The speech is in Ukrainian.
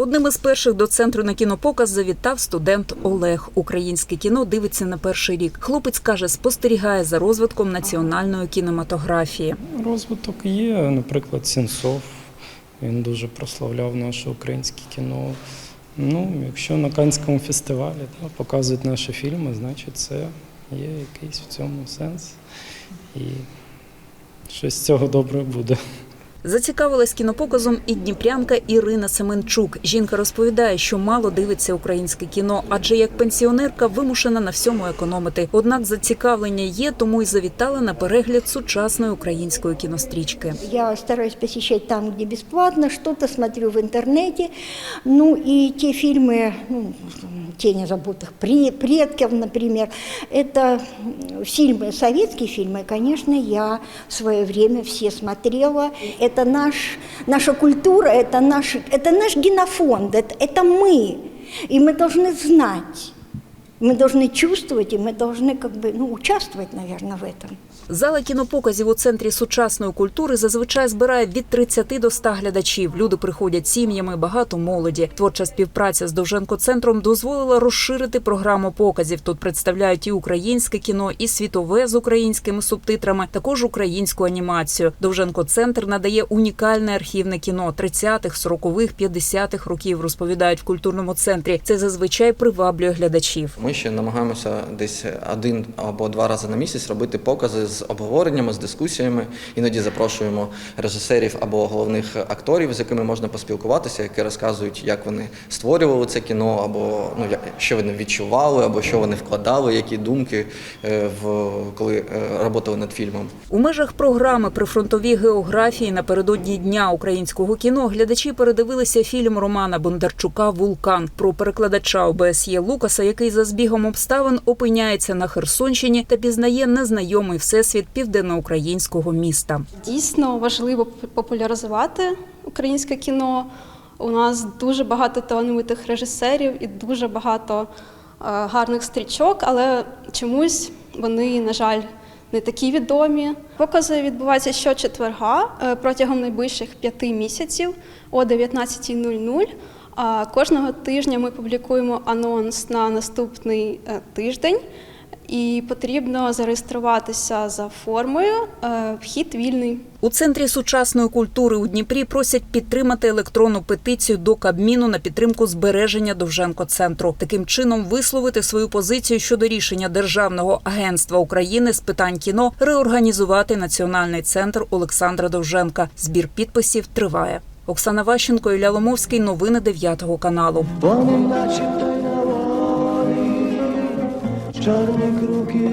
Одним із перших до центру на кінопоказ завітав студент Олег. Українське кіно дивиться на перший рік. Хлопець каже, спостерігає за розвитком національної кінематографії. Розвиток є, наприклад, Сінцов. Він дуже прославляв наше українське кіно. Ну, якщо на Канському фестивалі да, показують наші фільми, значить це є якийсь в цьому сенс. І щось з цього добре буде. Зацікавилась кінопоказом і дніпрянка Ірина Семенчук. Жінка розповідає, що мало дивиться українське кіно, адже як пенсіонерка вимушена на всьому економити. Однак зацікавлення є, тому й завітала на перегляд сучасної української кінострічки. Я стараюсь посещать там, где бесплатно, что-то смотрю в интернете. Ну и те фильмы, ну, «Тени забытых пре- предков», например, это м, фильмы, советские фильмы, конечно, я в свое время все смотрела. Это наш, наша культура, это наш, это наш генофонд, это, это мы. И мы должны знать, мы должны чувствовать, и мы должны как бы, ну, участвовать, наверное, в этом. Зала кінопоказів у центрі сучасної культури зазвичай збирає від 30 до 100 глядачів. Люди приходять сім'ями, багато молоді. Творча співпраця з Довженко центром дозволила розширити програму показів. Тут представляють і українське кіно, і світове з українськими субтитрами, також українську анімацію. Довженко центр надає унікальне архівне кіно 30-х, 40-х, 50-х років. Розповідають в культурному центрі. Це зазвичай приваблює глядачів. Ми ще намагаємося десь один або два рази на місяць робити покази з обговореннями, з дискусіями. Іноді запрошуємо режисерів або головних акторів, з якими можна поспілкуватися, які розказують, як вони створювали це кіно, або ну що вони відчували, або що вони вкладали, які думки е, в коли е, працювали над фільмом. У межах програми прифронтові географії напередодні дня українського кіно глядачі передивилися фільм Романа Бондарчука Вулкан про перекладача ОБСЄ Лукаса, який за збігом обставин опиняється на Херсонщині та пізнає незнайомий всесвіт південноукраїнського міста. Дійсно важливо популяризувати українське кіно. У нас дуже багато талановитих режисерів і дуже багато е, гарних стрічок, але чомусь вони, на жаль, не такі відомі. Покази відбуваються щочетверга е, протягом найближчих п'яти місяців о 19.00. А кожного тижня ми публікуємо анонс на наступний е, тиждень. І потрібно зареєструватися за формою. Е, Вхід вільний. У центрі сучасної культури у Дніпрі просять підтримати електронну петицію до Кабміну на підтримку збереження Довженко центру. Таким чином висловити свою позицію щодо рішення Державного агентства України з питань кіно реорганізувати національний центр Олександра Довженка. Збір підписів триває. Оксана Ващенко, Ілля Ломовський. Новини 9 каналу. Вони наче чорні круки